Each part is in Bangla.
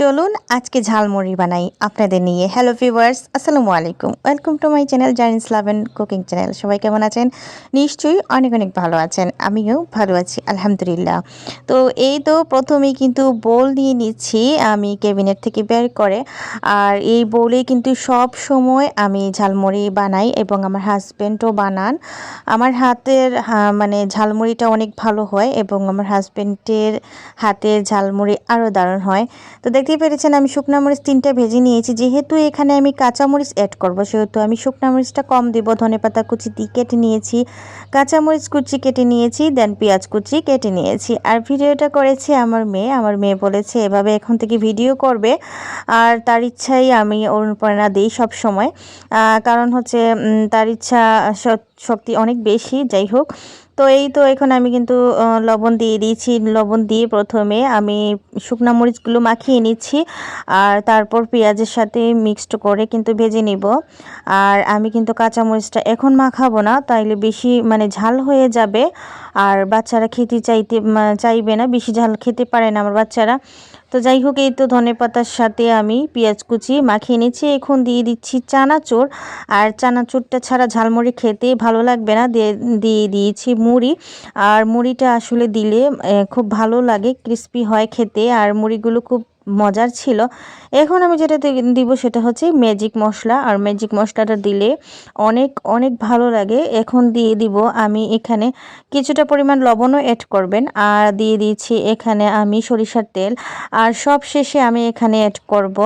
চলুন আজকে ঝালমুড়ি বানাই আপনাদের নিয়ে। হ্যালো ভিউয়ার্স আসসালামু আলাইকুম। ওয়েলকাম টু মাই চ্যানেল জাইন্স লাভেন কুকিং চ্যানেল সবাই কেমন আছেন? নিশ্চয়ই অনেক অনেক ভালো আছেন। আমিও ভালো আছি, আলহামদুলিল্লাহ। তো এই তো প্রথমেই কিন্তু বোল নিয়ে নিচ্ছি আমি ক্যাবিনেট থেকে বের করে। আর এই বোলে কিন্তু সব সময় আমি ঝালমুড়ি বানাই এবং আমার হাজব্যান্ডও বানান। আমার হাতের মানে ঝালমুড়িটা অনেক ভালো হয় এবং আমার হাজব্যান্ডের হাতের ঝালমুড়ি আরও দারুণ হয়। তো দেখতেই পেরেছেন আমি শুকনা মরিচ তিনটা ভেজে নিয়েছি। যেহেতু এখানে আমি কাঁচামরিচ অ্যাড করব, সেহেতু আমি শুকনা মরিচটা কম দেবো। ধনে পাতা কুচি দিয়ে কেটে নিয়েছি কাঁচামরিচ কুচি কেটে নিয়েছি দেন পেঁয়াজ কুচি কেটে নিয়েছি। আর ভিডিওটা করেছে আমার মেয়ে। আমার মেয়ে বলেছে, এভাবে এখন থেকে ভিডিও করবে। আর তার ইচ্ছাই আমি অনুপ্রেরণা দিই সব সময় কারণ হচ্ছে তার ইচ্ছা শক্তি অনেক বেশি, যাই হোক। তো এই তো এখন আমি কিন্তু লবণ দিয়ে দিয়েছি। লবণ দিয়ে প্রথমে আমি শুকনো মরিচগুলো মাখিয়ে নিচ্ছি আর তারপর পেঁয়াজের সাথে মিক্সড করে কিন্তু ভেজে নিব। আর আমি কিন্তু কাঁচা মরিচটা এখন মাখাবো না, তাইলে বেশি মানে ঝাল হয়ে যাবে। আর বাচ্চারা খেতে চাইতে চাইবে না, বেশি ঝাল খেতে পারে না আমার বাচ্চারা। তো যাই হোক, এই তো ধনে পাতার সাথে আমি পেঁয়াজ কুচি মাখিয়ে নিচ্ছি। এখন দিয়ে দিচ্ছি চানাচুর। আর চানাচুরটা ছাড়া ঝালমুড়ি খেতে ভালো লাগবে না। দিয়ে দিয়ে দিয়েছি মুড়ি। আর মুড়িটা আসলে দিলে খুব ভালো লাগে, ক্রিস্পি হয় খেতে। আর মুড়িগুলো খুব মজার ছিল। এখন আমি যেটা দিব সেটা হচ্ছে ম্যাজিক মশলা। আর ম্যাজিক মশলাটা দিলে অনেক অনেক ভালো লাগে। এখন দিয়ে দিব আমি এখানে কিছুটা পরিমাণ লবণও অ্যাড করবেন। আর দিয়ে দিয়েছি এখানে আমি সরিষার তেল। আর সব শেষে আমি এখানে অ্যাড করব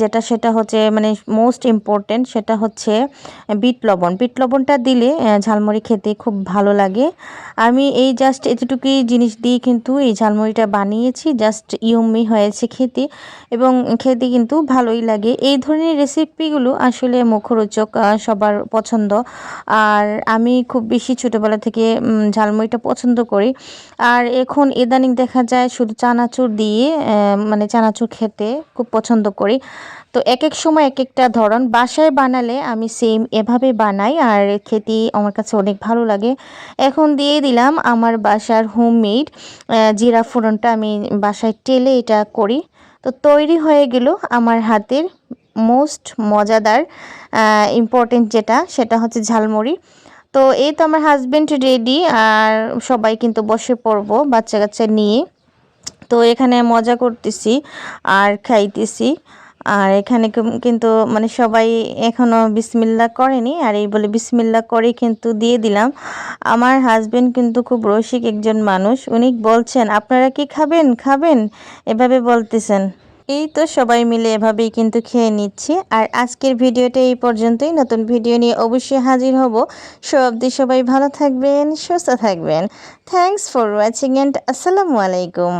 যেটা, সেটা হচ্ছে মানে মোস্ট ইম্পর্টেন্ট সেটা হচ্ছে বিট লবণ। বিট লবণটা দিলে ঝালমুড়ি খেতে খুব ভালো লাগে। আমি এই জাস্ট এতটুকুই জিনিস দিয়ে কিন্তু এই ঝালমুড়িটা বানিয়েছি। জাস্ট ইউমি হয়েছে। খেতে এবং খেতে কিন্তু ভালোই লাগে। এই ধরনের রেসিপিগুলো আসলে মুখরোচক সবার পছন্দ। আর আমি খুব বেশি ছোটোবেলা থেকে ঝালমুড়িটা পছন্দ করি। আর এখন ইদানিং দেখা যায় শুধু চানাচুর দিয়ে মানে চানাচুর খেতে খুব পছন্দ করি। তো এক এক সময় এক একটা ধরন। বাসায় বানালে আমি সেম এভাবে বানাই আর খেতে আমার কাছে অনেক ভালো লাগে। এখন দিয়ে দিলাম আমার বাসার হোমমেড জিরা ফোড়নটা আমি বাসায় টেলে এটা করি তো তৈরি হয়ে গেল আমার হাতের মোস্ট মজাদার ইম্পর্টেন্ট যেটা, সেটা হচ্ছে ঝালমুড়ি। তো এই তো আমার হাজব্যান্ড রেডি আর সবাই কিন্তু বসে পড়ব বাচ্চা কাচ্চা নিয়ে। তো এখানে মজা করতেছি, আর খাইতেছি। আর এখানে কিন্তু মানে সবাই এখনও বিসমিল্লা করেনি। আর এই বলে বিসমিল্লা করে কিন্তু দিয়ে দিলাম। আমার হাজবেন্ড কিন্তু খুব রসিক একজন মানুষ। উনি বলছেন, আপনারা কি খাবেন? খাবেন? এভাবে বলতেছেন। এই তো সবাই মিলে এভাবেই কিন্তু খেয়ে নিচ্ছি। আর আজকের ভিডিওটা এই পর্যন্তই। নতুন ভিডিও নিয়ে অবশ্যই হাজির হব। সব অব্দি সবাই ভালো থাকবেন, সুস্থ থাকবেন। থ্যাংকস ফর ওয়াচিং অ্যান্ড আসসালামু আলাইকুম।